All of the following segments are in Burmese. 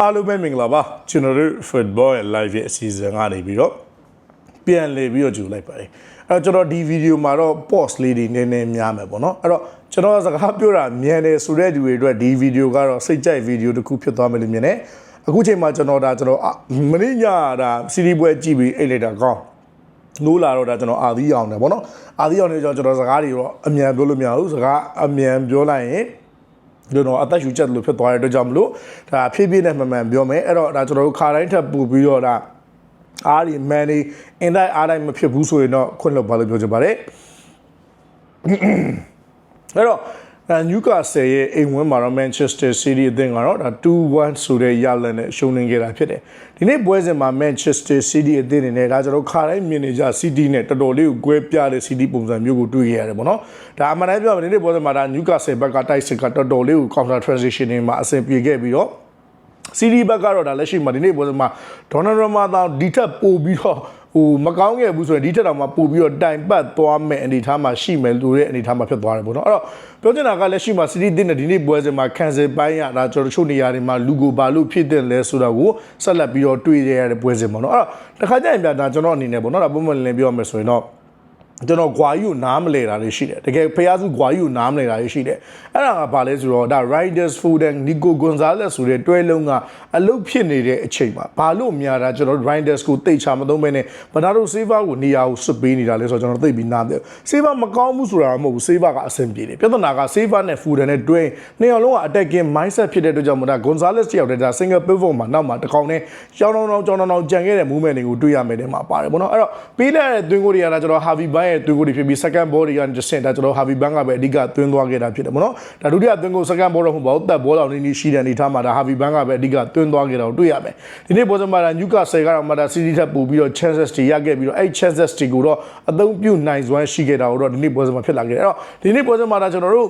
အားလုံးပဲမင်္ဂလာပါကျွန်တော်တို့ football ရဲ့ live ရဲ့အစီအစဉ်ကနေပြီးတော့ပြန်လည်ပြီးတော့ကြိုလိုက်ပါတယ်အဲ့တော့ကျွန်တော်ဒီဗီဒီယိုမှာတော့ pause လေးတွေနည်းနည်းများမယ်ပေါ့နော်အဲ့တော့ကျွန်တော်စကားပြောတာမြန်တယ်ဆိုတဲ့သူတွေအတွက်ဒီဗီဒီယိုကတော့စိတ်ကြိုက်ဗီဒီယိုတစ်ခုဖြစ်သွားမယ်လို့မြင်တယ်အခုချိန်မှာကျွန်တော်ဒါကျွန်တော်အာမင်းညဒါစီရီပွဲကြည့်ပြီးအိတ်လိုက်တာကောင်းနိုးလာတော့ဒါကျွန်တော်အာသီးအောင်တယ်ပေါ့နော်အာသီးအောင်နေကျွန်တော်ကျွန်တော်စကားတွေတော့အမြန်ပြောလို့မရဘူးစကားအမြန်ပြောလိုက်ရင် ကျွန်တော်အသက်ရှူချက်လို့ဖြစ်သွားတဲ့အတွက်ကြောင့်မလို့ဒါဖြည်းဖြည်းနဲ့မှန်မှန်ပြောမယ်အဲ့တော့ဒါကျွန်တော်တို့ခါတိုင်းထပ်ပူပြီးတော့ဒါအားဒီမန်နေအင်တိုင်းအားတိုင်းမဖြစ်ဘူးဆိုရင်တော့ခွင့်လွှတ်ပါလို့ပြောချင်ပါတယ်အဲ့တော့ နယူကာဆယ်ရဲ့အိမ်ဝင်းမှာတော့ Manchester City အသင်းကတော့ဒါ2-1ဆိုတဲ့ရလဒ်နဲ့ရှုံးနေခဲ့တာဖြစ်တယ်။ဒီနေ့ပွဲစဉ်မှာ Manchester City အသင်းအနေနဲ့ဒါကျွန်တော်ခါတိုင်းမြင်နေကြ City နဲ့တော်တော်လေးကိုကွဲပြားတဲ့ City ပုံစံမျိုးကိုတွေ့ခဲ့ရတယ်ပေါ့နော်။ဒါအမှန်တမ်းပြောရရင်ဒီနေ့ပွဲစဉ်မှာဒါ Newcastle ဘက်ကတိုက်စစ်ကတော်တော်လေးကို counter transition တွေမှာအဆင်ပြေခဲ့ပြီးတော့စီရီဘက်ကတော့ဒါလက်ရှိမှာဒီနေ့ပွဲစဉ်မှာဒေါ်နယ်ရမာသာဒီထက်ပိုပြီးတော့ ဟိုမကောင်းခဲ့ဘူးဆိုရင်ဒီထက်တော့မှပိုပြီးတော့တိုင်ပတ်သွားမယ်အနေထားမှာရှိမယ်လို့တဲ့အနေထားမှာဖြစ်သွားတယ်ပေါ့နော်အဲ့တော့ပြောချင်တာကလက်ရှိမှာစီရီတင်းတဲ့ဒီနေ့ပွဲစဉ်မှာကန်ဆယ်ပိုင်းရတာကျွန်တော်တို့နေရာတွေမှာလူကိုဘာလို့ဖြစ်တဲ့လဲဆိုတာကိုဆက်လက်ပြီးတော့တွေ့ရတဲ့ပွဲစဉ်ပေါ့နော်အဲ့တော့တခါကျရင်ပြဒါကျွန်တော်အနေနဲ့ပေါ့နော်ဒါပုံမှန်လင်းပြောရမယ်ဆိုရင်တော့ ကျွန်တော်ဂွာကြီးကိုနားမလဲတာတွေရှိတယ်တကယ်ဖျားစုဂွာကြီးကိုနားမလဲတာတွေရှိတယ်အဲ့ဒါကဘာလဲဆိုတော့ဒါ Riders Food and Nico Gonzalez ဆိုတဲ့တွဲလုံးကအလုတ်ဖြစ်နေတဲ့အချိန်မှာဘာလို့များတာကျွန်တော် Riders ကိုတိတ်ချမသုံးမဲနဲ့ဘနာတို့ Saver ကိုနေရာကိုစွတ်ပေးနေတာလဲဆိုတော့ကျွန်တော်သိပြီးနားတယ် Saver မကောင်းဘူးဆိုတာမဟုတ်ဘူး Saver ကအဆင်ပြေတယ်ပြဿနာက Saver နဲ့ Food နဲ့တွဲနှစ်ယောက်လုံးက attacking mindset ဖြစ်တဲ့အတွက်ကြောင့်မို့ဒါ Gonzalez တယောက်တည်းဒါ single pivot မှာနောက်မှာတစ်ကောင်နဲ့ကြောင်းတောင်းတောင်းကြောင်းတောင်းတောင်းကြံခဲ့တဲ့ movement တွေကိုတွေ့ရမယ်တဲ့မှာပါတယ်ပေါ့နော်အဲ့တော့ပေးလိုက်တဲ့သွင်းကိုတွေကဒါကျွန်တော် Harvey Ban ရဲ့သွင်းကိုတွေဖြစ်ပြီး second ball တွေက just ဒါကျွန်တော် Harvey Ban ကပဲအဓိကသွင်းသွားခဲ့တာဖြစ်တယ်ပေါ့နော်ဒါဒုတိယသွင်းကို second ball တော့မဟုတ်ပါဘူးတက် ball အောင်နေနေရှိတဲ့အနေထားမှာဒါ Harvey Ban ကပဲအဓိကသွင်းသွားခဲ့တာကိုတွေ့ရမယ်ဒီနေ့ပေါ်စမှာဒါ Newcastle ကတော့မှဒါ City ထပ်ပူပြီးတော့ chances တွေရခဲ့ပြီးတော့အဲ့ chances တွေကိုတော့အသုံးပြုနိုင်စွမ်းရှိခဲ့တာကိုတော့ဒီနေ့ပေါ်စမှာဖြစ်လာခဲ့တယ်အဲ့တော့ဒီနေ့ပေါ်စမှာဒါကျွန်တော်တို့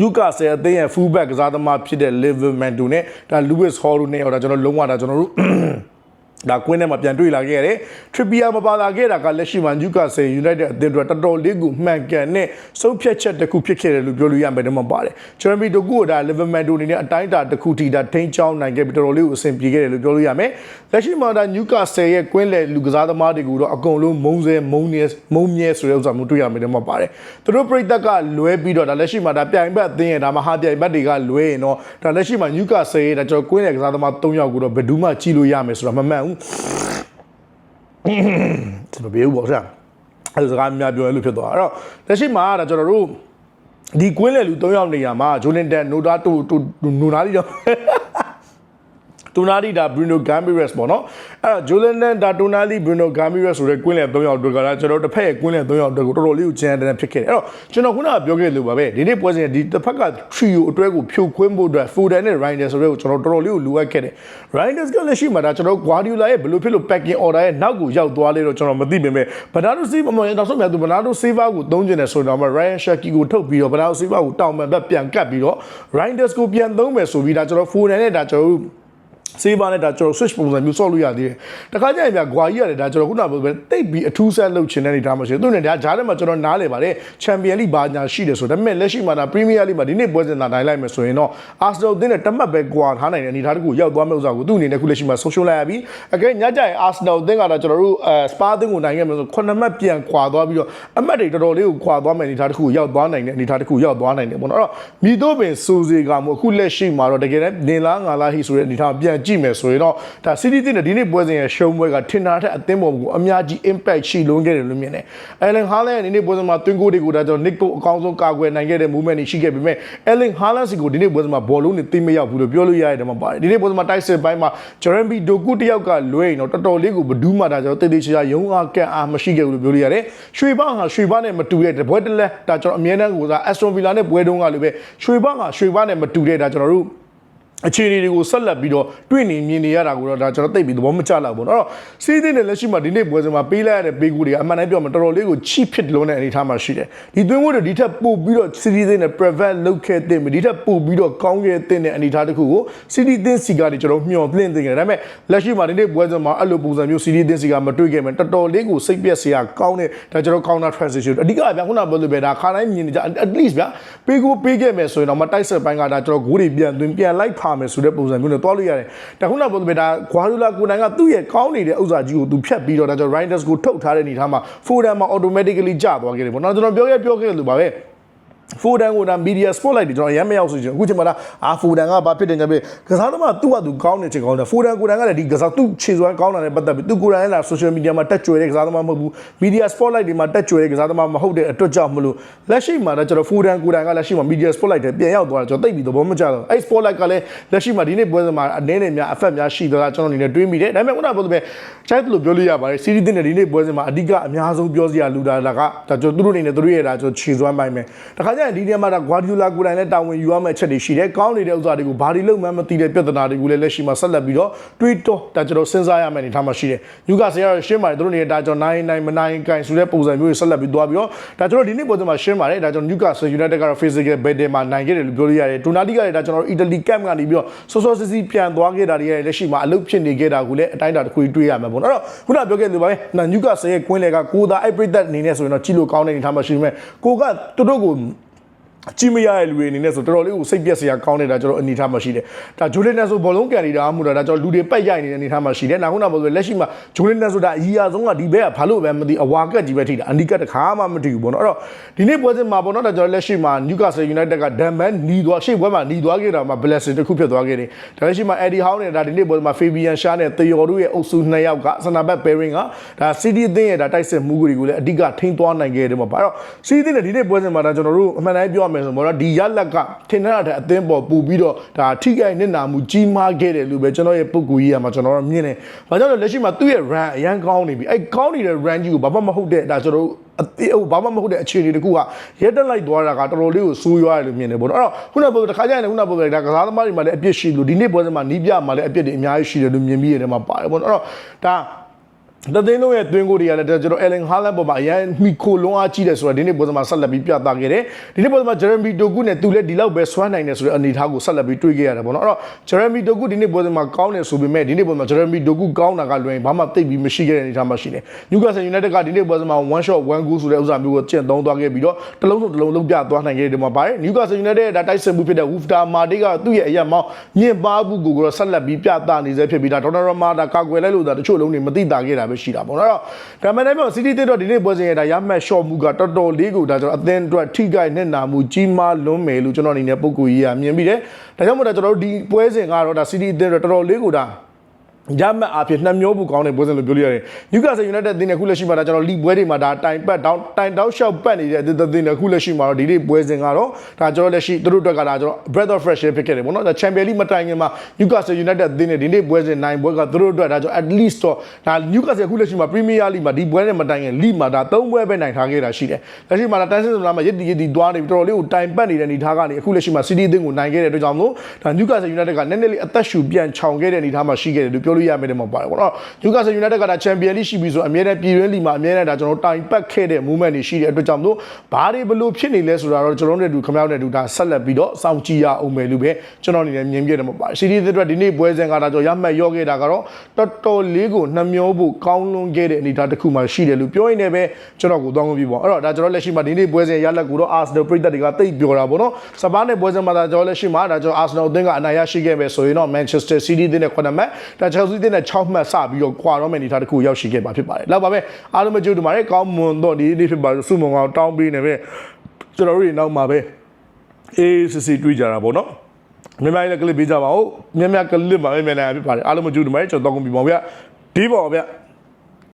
လူကာဆယ်အသင်းရဲ့ fullback ကစားသမားဖြစ်တဲ့ Liverman တို့နဲ့ဒါ Lewis Hall တို့နဲ့တော့ဒါကျွန်တော်လုံးဝဒါကျွန်တော်တို့ ဒါကွင်းထဲမှာပြန်တွေ့လာခဲ့ရတယ်။ Trippier မပါလာခဲ့တာကလက်ရှိမှာ Newcastle United အသင်းတို့တော်တော်လေးကိုမှန်ကန်တဲ့ဆုံးဖြတ်ချက်တစ်ခုဖြစ်ခဲ့တယ်လို့ပြောလို့ရမယ်တော့မပါတယ်။ Jeremy Doku ကဒါ Liverpool တို့အနေနဲ့အတိုင်းအတာတစ်ခုထိဒါထိန်းချောင်းနိုင်ခဲ့ပြီးတော်တော်လေးကိုအဆင်ပြေခဲ့တယ်လို့ပြောလို့ရမယ်။လက်ရှိမှာဒါ Newcastle ရဲ့ကွင်းလယ်လူကစားသမားတွေကိုတော့အကုန်လုံးမုံစဲမုံနေမုံမြဲဆိုတဲ့ဥစ္စာမျိုးတွေ့ရမယ်တော့မပါတယ်။သူတို့ပြည်သက်ကလွဲပြီးတော့ဒါလက်ရှိမှာဒါပြိုင်ဘက်အသင်းရဲ့ဒါမဟာပြိုင်ဘက်တွေကလွဲရင်တော့ဒါလက်ရှိမှာ Newcastle ရဲ့ဒါကျွန်တော်ကွင်းလယ်ကစားသမား၃ယောက်ကိုတော့ဘယ်သူမှကြည့်လို့ရမယ်ဆိုတာမမှန်ဘူး။ကျွန်တော်ပြေဘူးပေါ့ဆရာအဲ့ဒါစကားများပြောရလို့ဖြစ်သွားအဲ့တော့လက်ရှိမှာဒါကျွန်တော်တို့ဒီကွင်းလေလူ၃ယောက်နေရာမှာဂျိုလင်တန်နိုဒါတူနိုနာလီတော့ တူနာလီဒါဘရူနိုဂမ်မီရက်စ်ပေါ့နော်အဲ့တော့ဂျိုလန်ဒန်ဒါတူနာလီဘရူနိုဂမ်မီရက်ဆိုတဲ့ကွင်းလေ၃ယောက်တို့ကလည်းကျွန်တော်တစ်ဖက်ရဲ့ကွင်းလေ၃ယောက်တို့ကိုတော်တော်လေးကိုကျန်တဲ့ဖြစ်ခဲ့တယ်အဲ့တော့ကျွန်တော်ခုနကပြောခဲ့လို့ပါပဲဒီနေ့ပွဲစဉ်ဒီတစ်ဖက်က trio အတွဲကိုဖြိုခွင်းဖို့အတွက် Foden နဲ့ Reinders ဆိုတဲ့ကိုကျွန်တော်တော်တော်လေးကိုလိုအပ်ခဲ့တယ် Reinders ကလည်းရှိမှာဒါကျွန်တော် Guardiola ရဲ့ဘယ်လိုဖြစ်လို့ packing order ရဲ့နောက်ကိုရောက်သွားလဲတော့ကျွန်တော်မသိပေမဲ့ Bernardo Silva မဟုတ်ရင်တော့ဆုံးမြတ်သူ Bernardo Silva ကိုသုံးကျင်တယ်ဆိုတော့မှ Ryan Shaki ကိုထုတ်ပြီးတော့ Bernardo Silva ကိုတောင်ပံဘက်ပြန်ကတ်ပြီးတော့ Reinders ကိုပြန်သုံးမယ်ဆိုပြီးဒါကျွန်တော် Foden နဲ့ဒါကျွန်တော် စေးပါနဲ့ဒါကျွန်တော် switch ပုံစံမျိုးဆော့လို့ရသေးတယ်။တခါကျရင်ဗျာဂွာကြီးရတယ်ဒါကျွန်တော်ခုနကပြောပဲတိတ်ပြီးအထူးဆက်လုပ်ချင်တဲ့အနေထားမှာရှိတယ်။သူနဲ့ဒါဂျားထဲမှာကျွန်တော်နားလေပါတယ်ချန်ပီယံလိဘာညာရှိတယ်ဆိုဒါပေမဲ့လက်ရှိမှာဒါပရီးမီးယားလိမှာဒီနေ့ပွဲစဉ်သာနိုင်လိုက်မယ်ဆိုရင်တော့အာဆနယ်အသင်းနဲ့တမတ်ပဲကွာထားနိုင်တဲ့အနေထားတခုရောက်သွားမယ့်ဥစ္စာကိုသူ့အနေနဲ့ခုလက်ရှိမှာဆုံးရှုံးလိုက်ရပြီ။အကဲညကြရင်အာဆနယ်အသင်းကတော့ကျွန်တော်တို့အဲစပါအသင်းကိုနိုင်ခဲ့မယ်ဆို9မှတ်ပြန်ကွာသွားပြီးတော့အမှတ်တွေတော်တော်လေးကိုကွာသွားမယ့်အနေထားတခုရောက်သွားနိုင်တဲ့အနေထားတခုရောက်သွားနိုင်တယ်ပေါ့နော်။အဲ့တော့မြည်တော့ပင်စူစီကမှုအခုလက်ရှိမှာတော့တကယ်တမ်းနေလားငါလားဟိဆိုတဲ့အနေထားပြန်ကြည့်မယ်ဆိုရင်တော့ဒါ City တင်တဲ့ဒီနေ့ပွဲစဉ်ရဲ့ရှုံးပွဲကထင်တာထက်အသင်းပေါ်ကိုအများကြီး impact ရှိလုံးခဲ့တယ်လို့မြင်တယ်။ Erling Haaland ဒီနေ့ပွဲစဉ်မှာတွင်းကိုတွေကိုဒါကျွန်တော် Nick Pope အကောင်းဆုံးကာကွယ်နိုင်ခဲ့တဲ့ movement တွေရှိခဲ့ပေမဲ့ Erling Haaland စီကိုဒီနေ့ပွဲစဉ်မှာဘောလုံးတွေသိမရောက်ဘူးလို့ပြောလို့ရရတယ်မှာပါတယ်။ဒီနေ့ပွဲစဉ်မှာတိုက်စစ်ပိုင်းမှာ Jeremy Doku တယောက်ကလွဲရင်တော့တော်တော်လေးကိုဘဒူးမှဒါကျွန်တော်တိတ်တိတ်ချာချာရုံးအားကန့်အားမရှိခဲ့ဘူးလို့ပြောလို့ရတယ်။ရွှေဘာဟာရွှေဘာနဲ့မတူတဲ့ဘွဲတလက်ဒါကျွန်တော်အမြဲတမ်းကိုစား Aston Villa နဲ့ပွဲတုန်းကလိုပဲရွှေဘာဟာရွှေဘာနဲ့မတူတဲ့ဒါကျွန်တော်တို့ အခြေအနေတွေကိုဆက်လက်ပြီးတော့တွေ့နေမြင်နေရတာကိုတော့ဒါကျွန်တော်သိပြီးသဘောမကျလောက်ဘူး။အဲ့တော့စီးသင်းနဲ့လက်ရှိမှာဒီနေ့ပွဲစဉ်မှာပေးလိုက်ရတဲ့ပေးကူတွေကအမှန်တမ်းပြောမှတော်တော်လေးကို cheap ဖြစ်လုံးတဲ့အနေအထားမှာရှိတယ်။ဒီသွင်းဝတ်တွေဒီထက်ပိုပြီးတော့စီးသင်းနဲ့ prevent လုပ်ခဲ့တဲ့ဒီထက်ပိုပြီးတော့ကောင်းခဲ့တဲ့အနေအထားတစ်ခုကိုစီးသင်းစီကနေကျွန်တော်မျှော်လင့်သင်ခဲ့တယ်။ဒါပေမဲ့လက်ရှိမှာဒီနေ့ပွဲစဉ်မှာအဲ့လိုပုံစံမျိုးစီးသင်းစီကမတွေ့ခဲ့မယ်။တော်တော်လေးကိုစိတ်ပျက်စရာကောင်းတဲ့ဒါကျွန်တော် counter transition အဓိကဗျာခုနပြောလို့ပဲဒါခါတိုင်းမြင်နေကြ at least ဗျာပေးကူပေးခဲ့မယ်ဆိုရင်တော့မတိုက်ဆက်ပိုင်းကဒါကျွန်တော်ဂိုးတွေပြန်သွင်းပြန်လိုက်ပါဖာမယ်ဆိုတဲ့ပုံစံမျိုးနဲ့တွားလို့ရတယ်ဒါခုနကပြောတဲ့ဒါဂွာဒီလာကိုနိုင်ကသူ့ရဲ့ကောင်းနေတဲ့ဥစ္စာကြီးကိုသူဖြတ်ပြီးတော့ဒါကြောင့် Reinders ကိုထုတ်ထားတဲ့အနေအထားမှာ Foden မှာ automatically ကျသွားခဲ့တယ်ပေါ့နော်ကျွန်တော်ပြောခဲ့ပြောခဲ့လို့ပါပဲ ဖိုဒန်ကိုဒါမီဒီယာစပေါ့လိုက်တွေကျွန်တော်ရမ်းမရောက်ဆိုချင်အခုချိန်မှာဒါအာဖိုဒန်ကဘာဖြစ်တယ်ညာပဲကစားသမားသူ့ဟာသူကောင်းနေချင်ကောင်းတယ်ဖိုဒန်ကိုဒန်ကလည်းဒီကစားသူ့ခြေစွမ်းကောင်းတာနဲ့ပတ်သက်ပြီးသူကိုယ်တိုင်လည်းလာဆိုရှယ်မီဒီယာမှာတက်ကြွယ်တဲ့ကစားသမားမဟုတ်ဘူးမီဒီယာစပေါ့လိုက်တွေမှာတက်ကြွယ်တဲ့ကစားသမားမဟုတ်တဲ့အတွက်ကြောင့်မလို့လက်ရှိမှာဒါကျွန်တော်ဖိုဒန်ကိုဒန်ကလက်ရှိမှာမီဒီယာစပေါ့လိုက်တွေပြန်ရောက်သွားတာကျွန်တော်သိပြီးသဘောမကျတော့အဲ့စပေါ့လိုက်ကလည်းလက်ရှိမှာဒီနေ့ပွဲစဉ်မှာအနေနဲ့များအဖက်များရှိသလားကျွန်တော်အနေနဲ့တွေးမိတယ်ဒါပေမဲ့ခုနကပြောသလိုပဲချိုက်တယ်လို့ပြောလို့ရပါတယ်စီးရီးတင်တဲ့ဒီနေ့ပွဲစဉ်မှာအဓိကအများဆုံးပြောစရာလူတာကဒါကျွန်တော်သူတို့အနေနဲ့သူတို့ရဲ့ဒါကျွန်တော်ခြေစွမ်းပိုင်းပဲတခါကျရင်ဒီနေ့မှာဒါဂွာဒီယိုလာကိုယ်တိုင်လည်းတာဝန်ယူရမယ့်အချက်တွေရှိတယ်ကောင်းနေတဲ့ဥစ္စာတွေကိုဘာတွေလုပ်မှန်းမသိတဲ့ပြဿနာတွေကိုလည်းလက်ရှိမှာဆက်လက်ပြီးတော့တွေးတောဒါကျွန်တော်စဉ်းစားရမယ့်အနေအထားမှာရှိတယ်ယူကာဆယ်ကတော့ရှင်းပါတယ်သူတို့နေတဲ့ဒါကျွန်တော်နိုင်နိုင်မနိုင်ကင်ဆိုတဲ့ပုံစံမျိုးတွေဆက်လက်ပြီးသွားပြီးတော့ဒါကျွန်တော်ဒီနေ့ပွဲစဉ်မှာရှင်းပါတယ်ဒါကျွန်တော်ယူကာဆယ်ယူနိုက်တက်ကတော့ physical battle မှာနိုင်ခဲ့တယ်လို့ပြောလို့ရတယ်ဒိုနာတီကလည်းဒါကျွန်တော်အီတလီကမ်ကနေပြီးတော့စောစောစီးစီးပြန်သွားခဲ့တာတွေလည်းလက်ရှိမှာအလုပ်ဖြစ်နေခဲ့တာကိုလည်းအတိုင်းအတာတစ်ခုတွေးရမှာပေါ့နော်အဲ့တော့ခုနပြောခဲ့လို့ပါပဲနာယူကာဆယ်ရဲ့ကွင်းလေကကိုသာအဲ့ပရိသတ်အနေနဲ့ဆိုရင်တော့ကြည့်လို့ကောင်းတဲ့အနေအထားမှာရှိနေမယ်ကိုကသူတို့ကို အကြည့်မရတဲ့လူတွေအနေနဲ့ဆိုတော်တော်လေးကိုစိတ်ပြက်စရာကောင်းနေတာကျွန်တော်အနေထားမှာရှိတယ်။ဒါဂျိုလီနန်ဆိုဘောလုံးကန်နေတာမှုတာဒါကျွန်တော်လူတွေပက်ရိုက်နေတဲ့အနေထားမှာရှိတယ်။နောက်ခုနကပြောဆိုလက်ရှိမှာဂျိုလီနန်ဆိုတာအကြီးအဆုံးကဒီဘက်ကဘာလို့ပဲမသိအဝါကက်ကြီးပဲထိတာအနီကက်တခါမှမထိဘူးပေါ့နော်။အဲ့တော့ဒီနေ့ပွဲစဉ်မှာပေါ့နော်ဒါကျွန်တော်လက်ရှိမှာနျူကာဆယ်ယူနိုက်တက်ကဒမ်မန်နီးသွားရှေ့ပွဲမှာနီးသွားခဲ့တာမှာဘလက်ဆင်တစ်ခုဖြစ်သွားခဲ့တယ်။ဒါလက်ရှိမှာအက်ဒီဟောင်းနဲ့ဒါဒီနေ့ပွဲစဉ်မှာဖေဘီယန်ရှားနဲ့တေယော်တို့ရဲ့အုပ်စုနှစ်ယောက်ကစနာဘက်ပယ်ရင်ကဒါစီဒီအသင်းရဲ့ဒါတိုက်စစ်မှုတွေကိုလည်းအဓိကထိန်းသွားနိုင်ခဲ့တယ်ပေါ့။အဲ့တော့စီဒီအသင်းနဲ့ဒီနေ့ပွဲစဉ်မှာဒါကျွန်တော်တို့အမှန်တိုင်းပြောရမယ်ဆိုတော့ဒီရလက်ကထင်တဲ့အတဲ့အသင်းပေါ်ပူပြီးတော့ဒါထိခိုက်နစ်နာမှုကြီးမားခဲ့တယ်လို့ပဲကျွန်တော်ရဲ့ပုံကူကြီးကမှကျွန်တော်တို့မြင်တယ်။ဘာကြောင့်လဲလက်ရှိမှာသူ့ရဲ့ run အရန်ကောင်းနေပြီ။အဲ့ကောင်းနေတဲ့ run ကြီးကိုဘာမှမဟုတ်တဲ့ဒါကျွန်တော်တို့အသေးဟိုဘာမှမဟုတ်တဲ့အခြေအနေတခုကရက်တက်လိုက်သွားတာကတော်တော်လေးကိုဆိုးရွားတယ်လို့မြင်တယ်ပေါ့နော်အဲ့တော့ခုနကပြောတခါကျရင်ခုနကပြောဒါကစားသမားတွေမှာလည်းအပြစ်ရှိလို့ဒီနေ့ပွဲစဉ်မှာနီးပြမှာလည်းအပြစ်တွေအများကြီးရှိတယ်လို့မြင်ပြီးရတယ်မှာပါတယ်ပေါ့နော်အဲ့တော့ဒါ တသိန်းလုံးရဲ့တွင်းကိုတွေကလည်းကျွန်တော်အယ်လင်ဟာလန်ပေါ်မှာအရန်မီခိုလွန်အားကြီးတယ်ဆိုတော့ဒီနေ့ပွဲစဉ်မှာဆက်လက်ပြီးပြသခဲ့တယ်ဒီနေ့ပွဲစဉ်မှာဂျယ်ရမီတိုကူနဲ့သူလည်းဒီလောက်ပဲဆွမ်းနိုင်တယ်ဆိုတဲ့အနေအထားကိုဆက်လက်ပြီးတွေးခဲ့ရတယ်ပေါ့နော်အဲ့တော့ဂျယ်ရမီတိုကူဒီနေ့ပွဲစဉ်မှာကောင်းတယ်ဆိုပေမဲ့ဒီနေ့ပွဲမှာဂျယ်ရမီတိုကူကောင်းတာကလွယ်ဘာမှသိပ်ပြီးမရှိခဲ့တဲ့အနေအထားမှာရှိတယ်နျူကာဆယ်ယူနိုက်တက်ကဒီနေ့ပွဲစဉ်မှာ one shot one goal ဆိုတဲ့ဥစ္စာမျိုးကိုကျင့်သုံးသွားခဲ့ပြီးတော့တစ်လုံးစုံတစ်လုံးလုံးပြသွားနိုင်ခဲ့တယ်မှာပါတယ်နျူကာဆယ်ယူနိုက်တက်ဒါတိုက်စစ်မှုဖြစ်တဲ့ Wolf မာတေကသူ့ရဲ့အရက်မောင်းမြင့်ပါမှုကိုတော့ဆက်လက်ပြီးပြသနေစေဖြစ်ပြီးဒါဒေါ်နယ်ရမာဒါကာကွယ်လိုက်လို့ဒါတချို့လုံးတွေမသိတာခဲ့တာပဲရှိတာပေါ့နော်ဒါမှလည်းပြောစီတီတစ်တော့ဒီနေ့ပွဲစဉ်ရဲ့ဒါရမှတ် short မှုကတော်တော်လေးကိုဒါကျွန်တော်အသင်းအတွက်ထိခိုက်နေနာမှုကြီးမားလွန်းမယ်လို့ကျွန်တော်အနေနဲ့ပုံကူကြီးကမြင်ပြီးတယ်ဒါကြောင့်မို့ဒါကျွန်တော်တို့ဒီပွဲစဉ်ကတော့ဒါစီတီအသင်းတော့တော်တော်လေးကိုဒါ ရမှတ်အဖြစ်နှမျိုးဘူးကောင်းတဲ့ပွဲစဉ်လို့ပြောလို့ရတယ်။ Newcastle United အသင်းနဲ့ခုလက်ရှိမှာဒါကျွန်တော်လီပွဲတွေမှာဒါတိုင်ပတ်တောင်းတိုင်တောက်ရှောက်ပတ်နေတဲ့အသင်းနဲ့ခုလက်ရှိမှာတော့ဒီနေ့ပွဲစဉ်ကတော့ဒါကျွန်တော်လက်ရှိသူတို့အတွက်ကဒါကျွန်တော် breath of fresh air ဖြစ်ခဲ့တယ်ပေါ့နော်။ဒါ Champions League မတိုင်ခင်မှာ Newcastle United အသင်းနဲ့ဒီနေ့ပွဲစဉ်နိုင်ပွဲကသူတို့အတွက်ဒါကျွန်တော် at least တော့ဒါ Newcastle ခုလက်ရှိမှာ Premier League မှာဒီပွဲနဲ့မတိုင်ခင် League မှာဒါ၃ပွဲပဲနိုင်ထားခဲ့တာရှိတယ်။လက်ရှိမှာဒါတန်းစင်စလာမှာရစ်တီရစ်တီသွားနေပြီးတော်တော်လေးကိုတိုင်ပတ်နေတဲ့အနေထားကနေအခုလက်ရှိမှာ City အသင်းကိုနိုင်ခဲ့တဲ့အတွက်ကြောင့်မို့ဒါ Newcastle United ကနည်းနည်းလေးအသက်ရှူပြန်ချောင်ခဲ့တဲ့အနေထားမှာရှိခဲ့တယ်လို့ပြောလို့ရမယ်တဲ့မှာပါတယ်ပေါ့နော် Newcastle United ကဒါ Champions League ရှိပြီဆိုအမြဲတမ်းပြည်တွင်းလီမှာအမြဲတမ်းဒါကျွန်တော်တိုင်ပတ်ခဲ့တဲ့ movement တွေရှိတဲ့အတွက်ကြောင့်မို့ဘာတွေဘလို့ဖြစ်နေလဲဆိုတာတော့ကျွန်တော်တို့နဲ့တူခမောက်နဲ့တူဒါဆက်လက်ပြီးတော့စောင့်ကြည့်ရအောင်မယ်လို့ပဲကျွန်တော်အနေနဲ့မြင်ပြတယ်မှာပါတယ် City အသင်းအတွက်ဒီနေ့ပွဲစဉ်ကဒါကျွန်တော်ရမှတ်ရောခဲ့တာကတော့တော်တော်လေးကိုနှမျောဖို့ကောင်းလွန်ခဲ့တဲ့အနေအထားတစ်ခုမှရှိတယ်လို့ပြောရင်းနဲ့ပဲကျွန်တော်ကိုတောင်းလို့ပြပေါ့အဲ့တော့ဒါကျွန်တော်လက်ရှိမှာဒီနေ့ပွဲစဉ်ရလက်ကိုတော့ Arsenal ပြည်သက်တွေကတိတ်ပြောတာပေါ့နော်စပါးနဲ့ပွဲစဉ်မှာဒါကျွန်တော်လက်ရှိမှာဒါကျွန်တော် Arsenal အသင်းကအနိုင်ရရှိခဲ့မယ်ဆိုရင်တော့ Manchester City အသင်းနဲ့9မှတ်ဒါ Chelsea အသင်းနဲ့6မှတ်စပြီးတော့ခွာတော့မယ့်အနေအထားတစ်ခုရောက်ရှိခဲ့ပါဖြစ်ပါတယ်လောက်ပါပဲအားလုံးမကြိုးတူပါတယ်ကောင်းမွန်တော့ဒီနေ့ဖြစ်ပါစုမုံကောင်တောင်းပေးနေပဲကျွန်တော်တို့တွေနောက်မှာပဲအေးစစ်စစ်တွေ့ကြတာပေါ့နော်မြန်မာလည်းကလစ်ပေးကြပါဦးမြန်မာကလစ်ပါပဲမြန်မာဖြစ်ပါတယ်အားလုံးမကြိုးတူပါတယ်ကျွန်တော်တော့ကုန်ပြီပါဗျဒီပါဗျ